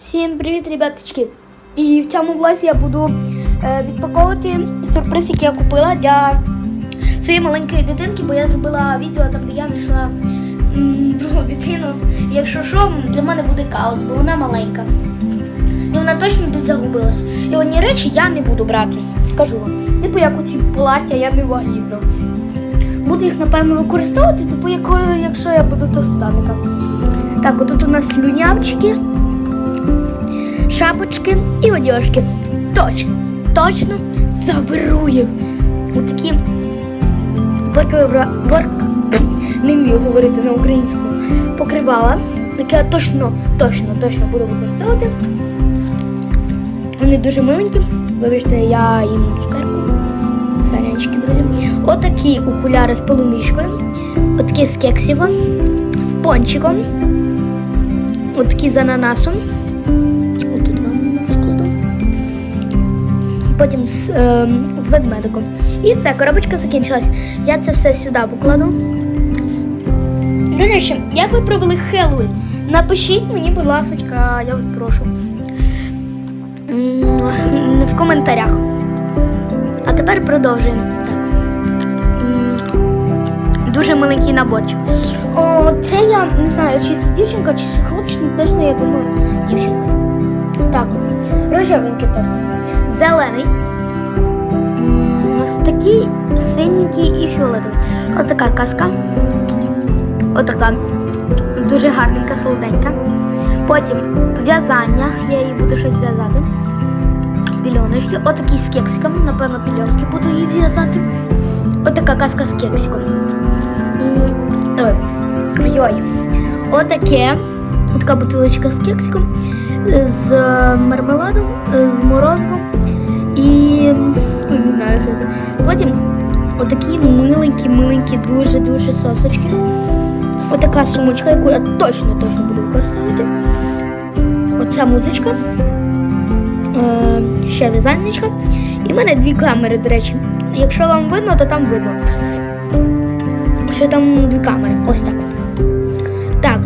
Всім привіт, ребяточки! І в цьому власі я буду е, відпаковувати сюрприз, який я купила для своєї маленької дитинки, бо я зробила відео там, де я знайшла другу дитину. Якщо що, для мене буде хаос, бо вона маленька. І вона точно десь загубилась. І одні речі я не буду брати, скажу вам. Типу, як оці плаття, я не вагітна. Буду їх, напевно, використовувати, типу, якщо я буду товстаника. Так, отут у нас слюнявчики шапочки і одежки. Точно, точно заберу їх. Отакі порки, порк, не вмію говорити на українському. Покривала, яке я точно, точно, точно буду використовувати. Вони дуже миленькі. Вибачте, я їм цукерку. Сарянчики, друзі. Отакі окуляри з полуничкою. Отакі з кексиком, з пончиком. Отакі з ананасом. Потім з, е, з ведмедиком. І все, коробочка закінчилась. Я це все сюди покладу. До речі, як ви провели Хеллоуін? Напишіть мені, будь ласка, я вас прошу. В коментарях. А тепер продовжуємо. Так. Дуже маленький наборчик. О, це я не знаю, чи це дівчинка, чи це хлопчик, точно я думаю, дівчинка. Так, рожевенький торт. Зелений. Ось такий синенький і фіолетовий. Отака казка. Отака. Дуже гарненька, солоденька. Потім в'язання. Я її буду щось зв'язати. Пільоночки. Отакі з кексиком. Напевно, пільонки буду її зв'язати. Отака казка з кексиком. М, Ой. Ой. Отаке. Така бутилочка з кексиком, з е, мармеладом, е, з морозивом не знаю, що це. Потім отакі миленькі-миленькі, дуже-дуже сосочки. Отака сумочка, яку я точно точно буду використовувати. Оця музичка. Е, ще в'язальничка. І в мене дві камери, до речі. Якщо вам видно, то там видно. Що там дві камери. Ось так. Так.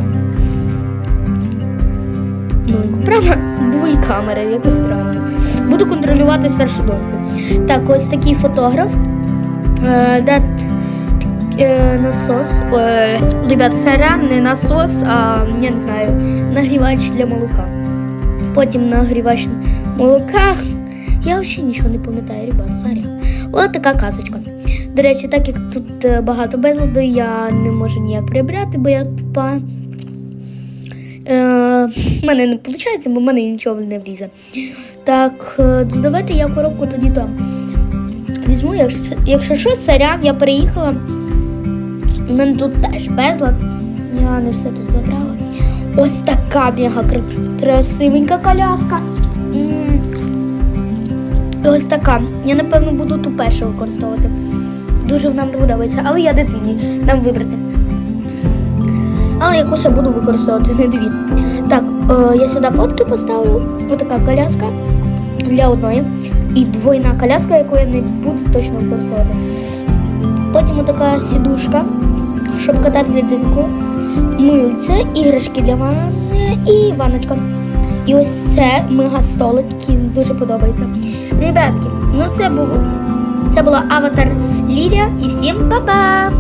Маленьку, правда? Дві камери, якось странно. Буду контролювати старшу доньку. Так, ось такий фотограф. Е, де е, насос. Ребят, ран, не насос, а я не знаю, нагрівач для молока. Потім нагрівач молока. Я взагалі нічого не пам'ятаю, ребят, сорян. Ось така казочка. До речі, так як тут е, багато безладу, я не можу ніяк прибрати, бо я тупа. Е, в мене не виходить, бо в мене нічого не влізе. Так, е, давайте я коробку тоді там візьму, якщо, якщо що, сорян, я переїхала. У мене тут теж безлад. Я не все тут забрала. Ось така мега красивенька коляска. Ось така. Я напевно буду ту першу використовувати. Дуже нам подобається, але я дитині дам вибрати. Але якусь я буду використовувати, не дві. Так, е, я сюди фотки поставлю. Отака коляска для одної. І двойна коляска, яку я не буду точно використовувати. Потім отака сідушка, щоб катати дитинку. Мильце, іграшки для ванни і ванночка. І ось це мега столик, який дуже подобається. Ребятки, ну це було. Це була аватар Лілія і всім па-па!